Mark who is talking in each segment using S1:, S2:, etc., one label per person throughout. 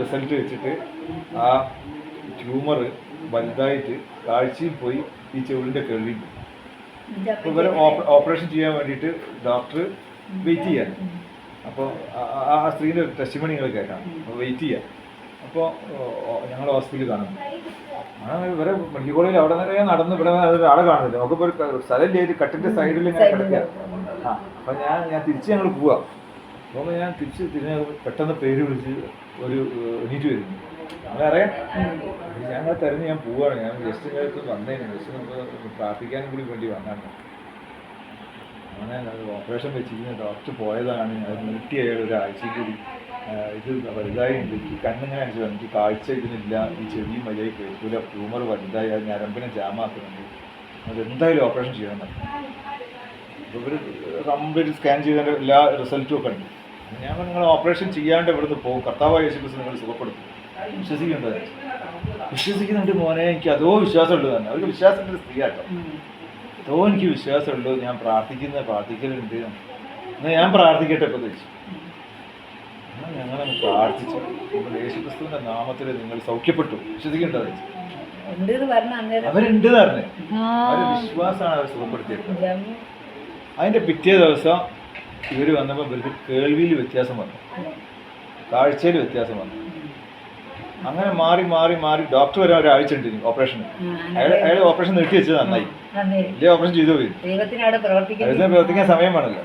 S1: Result വെച്ചിട്ട് ആ tumour വലുതായിട്ട് കാഴ്ചയിൽ പോയി ഈ ചെവിളിന്റെ പോയി. അപ്പോൾ ഇവരെ ഓപ്പറേഷൻ ചെയ്യാൻ വേണ്ടിയിട്ട് ഡോക്ടർ വെയിറ്റ് ചെയ്യാൻ. അപ്പോൾ ആ സ്ത്രീന്റെ ടെസ്റ്റ് നിങ്ങൾ കേൾക്കാം അപ്പോൾ വെയിറ്റ് ചെയ്യാം. അപ്പോൾ ഞങ്ങൾ ഹോസ്പിറ്റലിൽ കാണുന്നു ആ ഇവരെ മെഡിക്കൽ കോളേജിൽ അവിടെ നിന്ന് നടന്ന് ഇവിടെ ഒരാളെ കാണുന്നില്ല. നമുക്കിപ്പോൾ ഒരു സ്ഥലം ചെയ്ത് കട്ടിന്റെ സൈഡിൽ ഇങ്ങനെ കിടക്കുക. ആ അപ്പം ഞാൻ ഞാൻ തിരിച്ച് ഞങ്ങൾ പോവാം. അപ്പോൾ ഞാൻ തിരിച്ച് തിരിഞ്ഞ പെട്ടെന്ന് പേര് വിളിച്ച് ഒരു എണീറ്റ് വരുന്നു ഞങ്ങളറിയാം ഞങ്ങൾ തിരഞ്ഞ് ഞാൻ പോവുകയാണ് ഞാൻ ജസ്റ്റ് അടുത്ത് വന്നേനെ. ജസ്റ്റ് നമുക്ക് പ്രാർത്ഥിക്കാനും കൂടി വേണ്ടി വന്നാണ്. അങ്ങനെ ഓപ്പറേഷൻ വെച്ചിരിക്കുന്ന ഡോക്ടർ പോയതാണ്. അത് നീട്ടി അയാൾ ഒരാഴ്ച കൂടി. ഇത് വലുതായി എനിക്ക് കണ്ണിങ്ങനെ അനുസരിച്ച് എനിക്ക് കാഴ്ച ഇതിനില്ല. ഈ ചെവിയും മര്യാദ കേൾക്കൂല. ട്യൂമർ വലുതായി. അത് ഞരമ്പിനെ ജാമാക്കുന്നുണ്ട് അത് എന്തായാലും ഓപ്പറേഷൻ ചെയ്യണം. അപ്പോൾ ഇവർ കംപ്ലീറ്റ് സ്കാൻ ചെയ്തതിന്റെ എല്ലാ റിസൾട്ടും ഒക്കെ ഉണ്ട്. ഞാൻ നിങ്ങൾ ഓപ്പറേഷൻ ചെയ്യാണ്ട് ഇവിടുന്ന് പോകും. കർത്താവായ യേശുക്രിസ്തു നിങ്ങൾ സുഖപ്പെടുത്തും. വിശ്വസിക്കേണ്ടത് വിശ്വസിക്കുന്നുണ്ട് മോനെ എനിക്ക് അതോ വിശ്വാസമുള്ളൂ തന്നെ. അവർക്ക് വിശ്വാസത്തിന്റെ സ്ത്രീ ആട്ടോ അതോ എനിക്ക് വിശ്വാസമുള്ളൂ ഞാൻ പ്രാർത്ഥിക്കുന്ന പ്രാർത്ഥിക്കലുണ്ട്. എന്നാൽ ഞാൻ പ്രാർത്ഥിക്കട്ടെ ഇപ്പോൾ ചോദിച്ചു ഞങ്ങളങ്ങ് പ്രാർത്ഥിച്ചു. നമ്മൾ യേശുക്രിസ്തുവിന്റെ നാമത്തിൽ നിങ്ങൾ സൗഖ്യപ്പെട്ടു. വിശ്വസിക്കേണ്ടത് അവരുണ്ട് തന്നെ അവരുടെ വിശ്വാസമാണ് അവർ സുഖപ്പെടുത്തിയത് അതിന്റെ പിറ്റേ ദിവസം ഇവർ വന്നപ്പോൾ ഇവർക്ക് കേൾവിയിൽ വ്യത്യാസം വന്നു. കാഴ്ചയിൽ വ്യത്യാസം വന്നു. അങ്ങനെ മാറി മാറി മാറി ഡോക്ടർ വരെ ഒരാഴ്ച ഉണ്ട് ഓപ്പറേഷന് അയാൾ അയാൾ ഓപ്പറേഷൻ നീട്ടി വെച്ചത് നന്നായി. ഇല്ലേ ഓപ്പറേഷൻ ചെയ്തു പോയി. അതിന് പ്രവർത്തിക്കാൻ സമയം വേണമല്ലോ.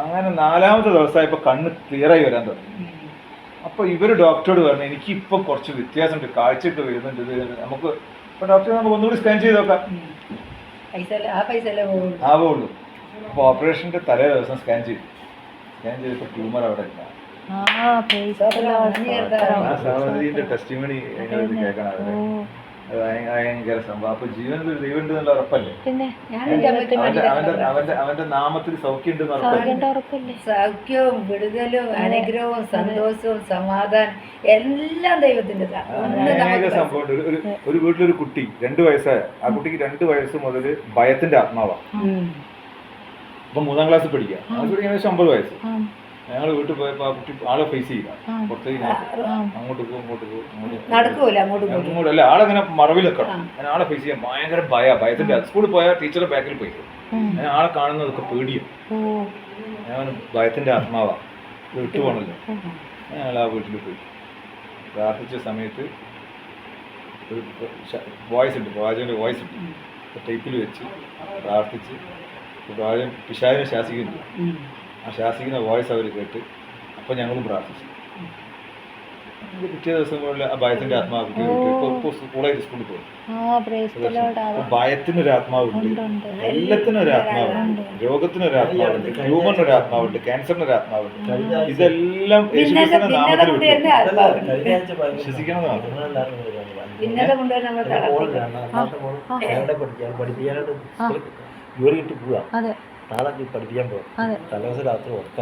S1: അങ്ങനെ നാലാമത്തെ ദിവസമായപ്പോൾ കണ്ണ് ക്ലിയറായി വരാൻ തുടങ്ങി. അപ്പോൾ ഇവർ ഡോക്ടറോട് പറഞ്ഞു എനിക്കിപ്പോൾ കുറച്ച് വ്യത്യാസമുണ്ട്. കാഴ്ചയൊക്കെ വരുന്നുണ്ട്. നമുക്ക് ഇപ്പോൾ ഡോക്ടർ നമുക്ക് ഒന്നുകൂടി സ്കാൻ ചെയ്ത് നോക്കാം.
S2: ആ പോകുള്ളൂ
S1: ആവുള്ളൂ അപ്പോൾ ഓപ്പറേഷന്റെ തലേ ദിവസം സ്കാൻ ചെയ്തു. സ്കാൻ ചെയ്തപ്പോൾ ട്യൂമർ അവിടെ ഇല്ല. ആ സഹോദരിന്റെ ടെസ്റ്റിമണി ഇത് കേൾക്കണം അവരെ ഭയങ്കര സംഭവം. അപ്പൊ ജീവനിൽ ഒരു ദൈവം ഉണ്ട് എന്നുള്ള ഉറപ്പല്ലേ അവന്റെ അവന്റെ അവന്റെ അവന്റെ നാമത്തിൽ സൗഖ്യം ഉറപ്പല്ലേ?
S3: സാറിന്റെ ഉറപ്പല്ലേ?
S2: സൗഖ്യവും വിടുതലും അനുഗ്രഹവും സന്തോഷവും സമാധാനം എല്ലാം ദൈവത്തിന്റെ
S1: സംഭവം ഒരു ഒരു വീട്ടിലൊരു കുട്ടി രണ്ട് വയസ്സായ ആ കുട്ടിക്ക് രണ്ട് വയസ്സ് മുതൽ ഭയത്തിന്റെ ആത്മാവാണ് അപ്പൊ മൂന്നാം ക്ലാസ്സിൽ പഠിക്കുക കുട്ടിക്ക് ഏകദേശം അമ്പത് വയസ്സ്. ഞങ്ങൾ വീട്ടിൽ പോയപ്പോൾ ആ കുട്ടി ആളെ ഫേസ് ചെയ്യില്ല. പുറത്തേക്ക് അങ്ങോട്ട് പോകും അങ്ങോട്ട് പോകും
S2: അങ്ങോട്ട്
S1: അല്ല ആളെങ്ങനെ മറവിൽ നിൽക്കണം അങ്ങനെ ആളെ ഫേസ് ചെയ്യാൻ ഭയങ്കര ഭയ. ഭയത്തിന്റെ സ്കൂളിൽ പോയാൽ ടീച്ചറെ ബാക്കിൽ പോയി. ഞാൻ ആളെ കാണുന്നതൊക്കെ പേടിയും. ഞാൻ ഭയത്തിന്റെ ആത്മാവാ. വിട്ടു പോണല്ലോ. ഞങ്ങൾ ആ വീട്ടിൽ പോയി. പ്രാർത്ഥിച്ച സമയത്ത് ഒരു വോയിസ് ഉണ്ട്. പ്രവാചകന്റെ വോയിസ് ഉണ്ട്. ടൈപ്പിൽ വെച്ച് പ്രാർത്ഥിച്ച് പ്രവാചകൻ ശാസിക്കുകയും ശാസിക്കുന്നുണ്ട് ആ ശാസിക്കുന്ന വോയിസ് അവർ കേട്ട് അപ്പം ഞങ്ങളും പ്രാർത്ഥിച്ചു. പിറ്റേ ദിവസം കൊണ്ട് ആ ഭയത്തിന്റെ ആത്മാവ് ഇപ്പോൾ സ്കൂളായിട്ട് സ്കൂളിൽ പോകും
S3: ഭയത്തിനൊരാത്മാവുണ്ട്. എല്ലാത്തിനൊരാത്മാവുണ്ട്.
S1: രോഗത്തിനൊരാത്മാവുണ്ട്. ഭയത്തിനൊരു ആത്മാവുണ്ട് എല്ലാത്തിനും ഒരു ആത്മാവുണ്ട് രോഗത്തിന് ആത്മാവുണ്ട് ഹ്യൂമറിന് ഒരു ആത്മാവുണ്ട് ക്യാൻസറിന് ഒരു ആത്മാവുണ്ട് ഇതെല്ലാം നാമത്തിൽ വിശ്വസിക്കണം എന്ന്
S4: ജോലി കിട്ടി പോവാ നാളെ പഠിപ്പിക്കാൻ
S3: അതെ.
S4: തലേദിവസം രാത്രി ഉറക്കം